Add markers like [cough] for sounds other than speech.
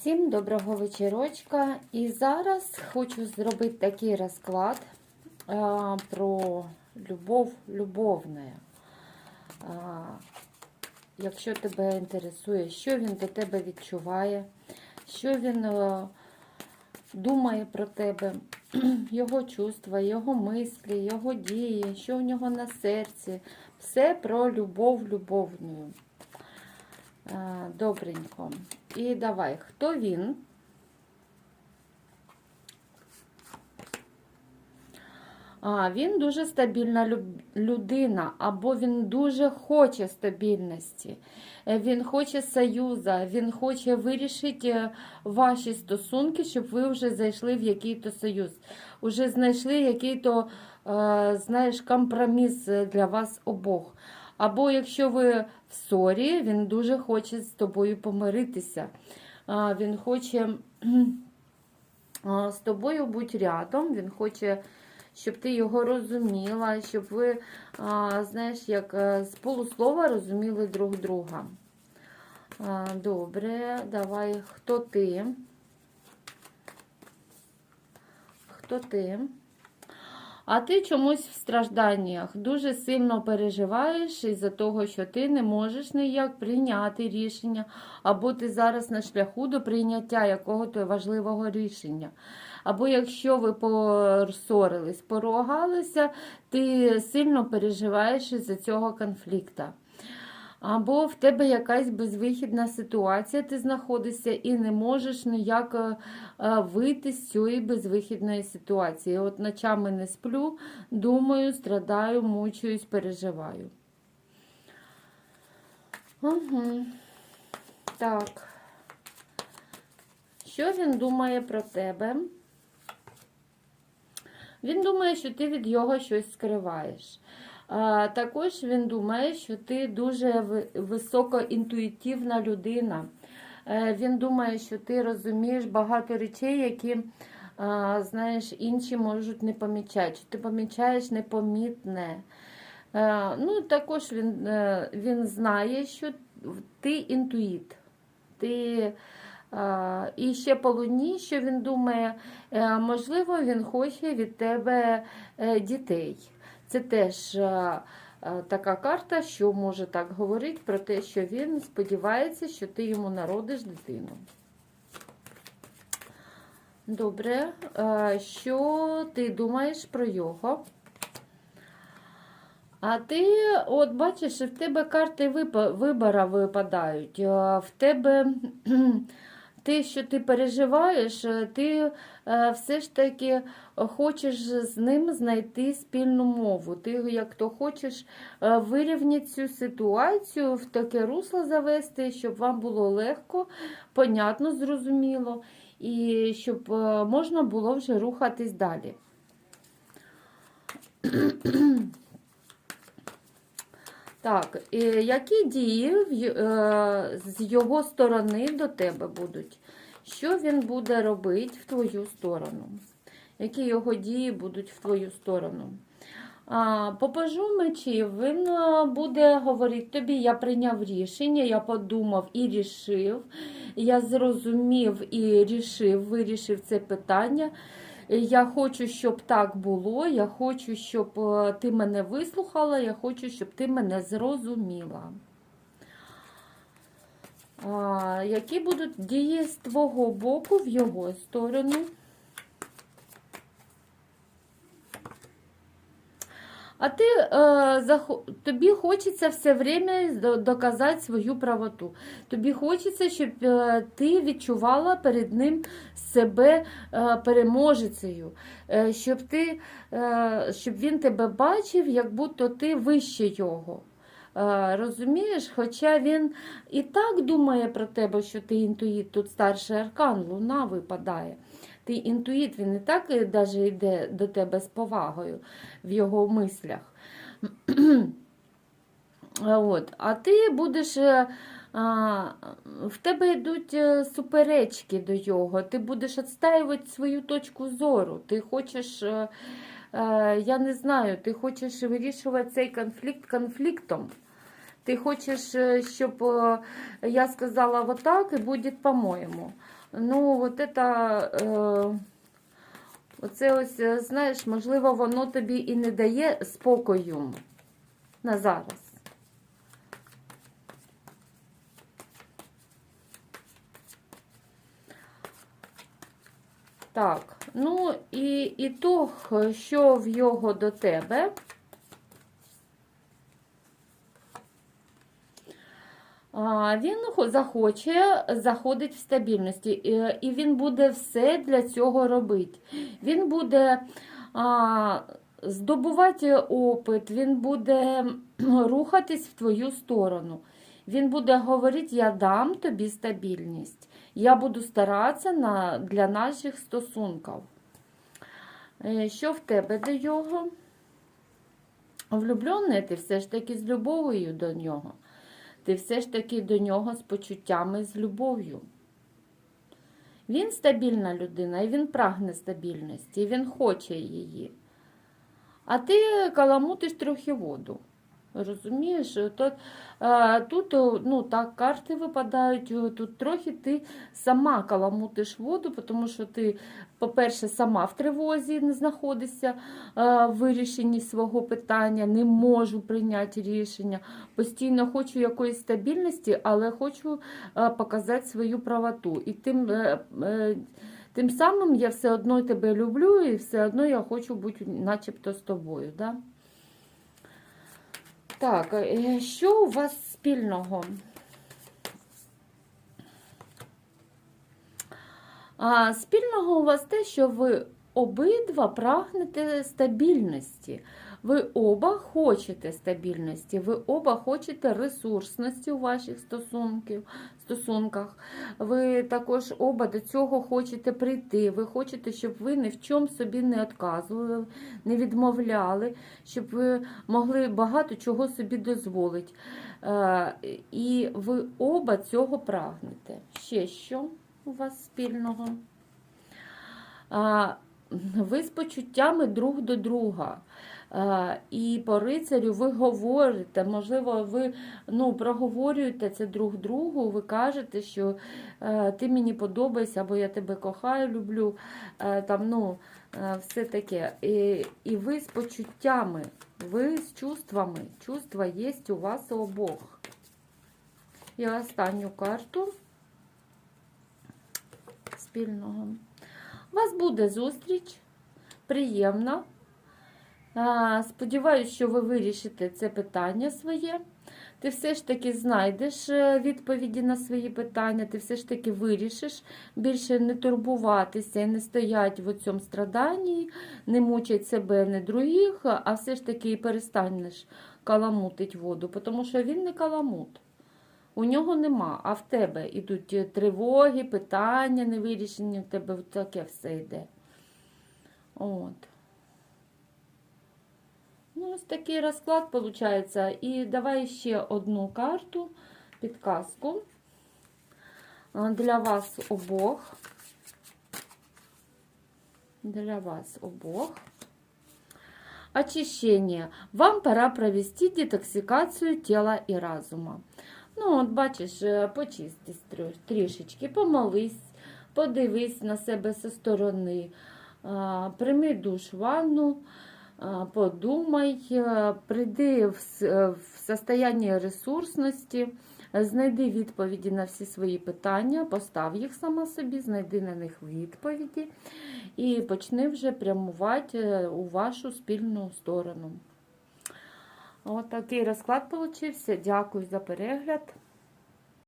Всім доброго вечірочка. І зараз хочу зробити такий розклад а, про любов любовне. А, якщо тебе інтересує, що він до тебе відчуває, що він а, думає про тебе, [clears throat] його чувства, його мислі, його дії, що в нього на серці. Все про любов любовню. А, Добренько. І давай, хто він? А, він дуже стабільна людина, або він дуже хоче стабільності. Е, Він хоче союзу, він хоче вирішити е, ваші стосунки, щоб ви вже зайшли в який-то союз. Уже знайшли який-то, е, знаєш, компроміс е, для вас обох. Або якщо ви в ссорі, він дуже хоче з тобою помиритися. Він хоче з тобою бути рядом, він хоче, щоб ти його розуміла, щоб ви, знаєш, як е, з полуслова розуміли друг друга. Добре, давай, хто ти? Хто ти? А ти чомусь в стражданнях дуже сильно переживаєш із-за того, що ти не можеш ніяк прийняти рішення, або ти зараз на шляху до прийняття якого-то важливого рішення. Або якщо ви поссорились, поругалися, ти сильно переживаєш із-за цього конфлікту. Або в тебе якась безвихідна ситуація, ти знаходишся і не можеш ніяк е, е, вийти з цієї безвихідної ситуації. От ночами не сплю, думаю, страдаю, мучуюсь, переживаю. Угу. Так. Що він думає про тебе? Він думає, що ти від його щось скриваєш. Також він думає, що ти дуже високоінтуїтивна людина. Е, Він думає, що ти розумієш багато речей, які знаєш, інші можуть не помічати. Ти помічаєш непомітне. Е, Ну, також він, е, він знає, що ти інтуїт. Ти, і ще по луні, що він думає, можливо, він хоче від тебе дітей. Це теж е, е, така карта, що може так говорити про те, що він сподівається, що ти йому народиш дитину. Добре, Е, що ти думаєш про його? А ти, от бачиш, в тебе карти вибора випадають. В тебе те, що ти переживаєш, е, ти е, все ж таки хочеш з ним знайти спільну мову. Ти як то хочеш е, вирівняти цю ситуацію, в таке русло завести, щоб вам було легко, понятно, зрозуміло, і щоб е, можна було вже рухатись далі. Так, які дії е, з його сторони до тебе будуть? Що він буде робити в твою сторону? Які його дії будуть в твою сторону? По пажу мечів він е, буде говорити тобі, я прийняв рішення, я подумав і рішив, я зрозумів і рішив, вирішив це питання. Я хочу, щоб так було. Я хочу, щоб е, ти мене вислухала, я хочу, щоб ти мене зрозуміла. А, які будуть дії з твого боку в його сторону? А ти е, тобі хочеться все время доказати свою правоту. Тобі хочеться, щоб е, ти відчувала перед ним себе е, переможецею, щоб, ти, щоб він тебе бачив, як будто ти вище його. Розумієш, хоча він і так думає про тебе, що ти інтуїт, тут старший аркан, луна випадає. Ти інтуїт, він і так е, даже йде до тебе з повагою в його мислях. [clears throat] От. А ти будеш. е, А, в тебе йдуть е, суперечки до його, ти будеш відстаювати свою точку зору. Ти хочеш, е, я не знаю, ти хочеш вирішувати цей конфлікт конфліктом. Ти хочеш, щоб я сказала вот так і буде по-моєму. Ну, от это, е, оце ось, е, знаєш, можливо, воно тобі і не дає спокою на зараз. Так, ну і ітог, що в його до тебе. А, Він захоче заходить в стабільності, і- він буде все для цього робити. Він буде здобувати опит, він буде [clears throat] рухатись в твою сторону. Він буде говорити: я дам тобі стабільність. Я буду старатися на, для наших стосунків. Е, Що в тебе до його? Влюблений ти все ж таки з любов'ю до нього. Ти все ж таки до нього з почуттями, з любов'ю. Він стабільна людина, і він прагне стабільності, і він хоче її. А ти каламутиш трохи воду. Розумієш? Тут, е, тут ну, так, карти випадають, о, тут трохи ти сама каламутиш воду, тому що ти, по-перше, сама в тривозі не знаходишся е, в вирішенні свого питання, не можу прийняти рішення. Постійно хочу якоїсь стабільності, але хочу е, показати свою правоту. І тим, е, е, тим самим я все одно тебе люблю, і все одно я хочу бути начебто з тобою. Да? Так, е, що у вас спільного? А, спільного у вас те, що ви обидва прагнете стабільності. Ви оба хочете стабільності, ви оба хочете ресурсності у ваших стосунків, стосунках. Ви також оба до цього хочете прийти. Ви хочете, щоб ви ні в чому собі не відказували, не відмовляли, щоб ви могли багато чого собі дозволити. Е, І ви оба цього прагнете. Ще що у вас спільного? Ви з почуттями друг до друга. Е, І по рицарю ви говорите, можливо, ви ну, проговорюєте це друг другу, ви кажете, що е, ти мені подобаєшся, або я тебе кохаю, люблю. Е, там, ну, все таке. І, і ви з почуттями, ви з чувствами. Чувства є у вас обох. І останню карту спільного. Вас буде зустріч, приємна. А, Сподіваюсь, що ви вирішите це питання своє. Ти все ж таки знайдеш е, відповіді на свої питання, ти все ж таки вирішиш більше не турбуватися і не стоять в цьому страданні, не мучать себе, не других, а все ж таки і перестанеш каламутить воду, тому що він не каламут. У нього нема, а в тебе йдуть е, тривоги, питання невирішені, в тебе таке все йде. От. Ну, ось такий розклад виходить. І давай ще одну карту, підказку для вас обох. Для вас обох. Очищение. Вам пора провести детоксикацію тіла і разума. Ну, от бачиш, е, почистись трішечки, помолись, подивись на себе зі сторони, прийми душ ванну, подумай, е, прийди в, е, в состояние ресурсності, знайди відповіді на всі свої питання, постав їх сама собі, знайди на них відповіді і почни вже прямувати у вашу спільну сторону. От такий розклад получився. Дякую за перегляд.